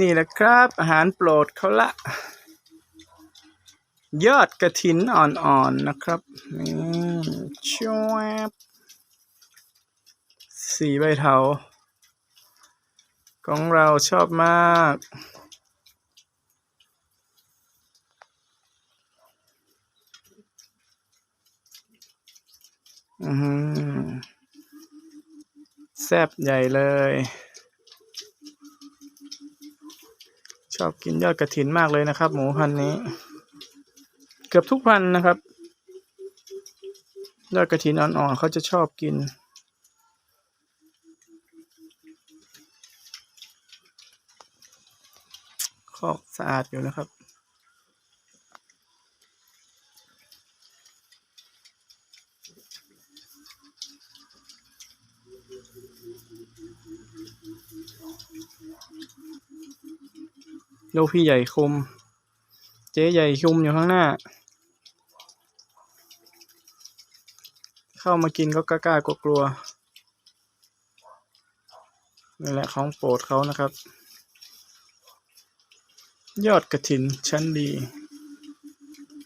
นี่แหละครับ อาหารโปรดเขาละ ยอดกระถินอ่อนๆนะครับนี่ชวบสีใบเถาของเราชอบมาก อือแซ่บใหญ่เลย ชอบกินยอดกระถินมากเลยนะครับ หมูพันนี้ เกือบทุกพันนะครับ ยอดกระถินอ่อนๆเขาจะชอบกินคอกสะอาดอยู่นะครับ ลูพี่ใหญ่คุมเจ๊ใหญ่คุมอยู่ข้างหน้า เข้ามากินก็กล้าๆกลัวๆนี่แหละของโปรดเขานะครับ ยอดกระถินชั้นดี